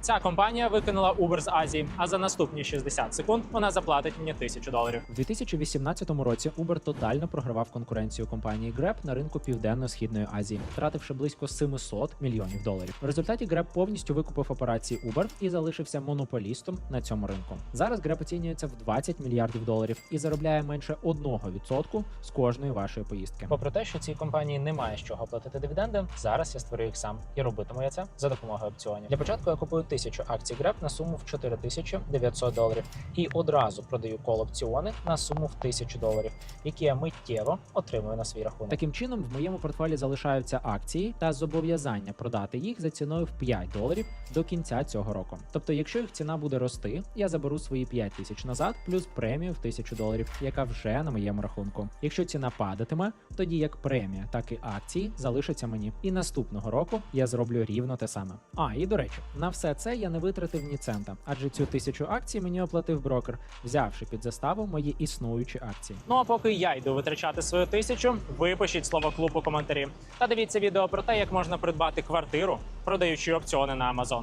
Ця компанія викинула Uber з Азії, а за наступні 60 секунд вона заплатить мені тисячу доларів. У 2018 році Uber тотально програвав конкуренцію компанії Grab на ринку Південно-східної Азії, втративши близько 700 мільйонів доларів. В результаті Grab повністю викупив операції Uber і залишився монополістом на цьому ринку. Зараз Grab оцінюється в 20 мільярдів доларів і заробляє менше 1% з кожної вашої поїздки. Попри те, що цій компанії немає з чого платити дивіденди, зараз я створю їх сам і робитиму я це за допомогою опціонів. Для початку я купую тисячу акцій Grab на суму в 4900 доларів і одразу продаю кол опціони на суму в 1000 доларів, які я миттєво отримую на свій рахунок. Таким чином, в моєму портфелі залишаються акції та зобов'язання продати їх за ціною в 5 доларів до кінця цього року. Тобто, якщо їх ціна буде рости, я заберу свої 5 тисяч назад, плюс премію в 1000 доларів, яка вже на моєму рахунку. Якщо ціна падатиме, тоді як премія, так і акції залишаться мені. І наступного року я зроблю рівно те саме. А і до речі, на все це я не витратив ні цента, адже цю тисячу акцій мені оплатив брокер, взявши під заставу мої існуючі акції. Ну а поки я йду витрачати свою тисячу, ви пишіть слово клуб у коментарі та дивіться відео про те, як можна придбати квартиру, продаючи опціони на Amazon.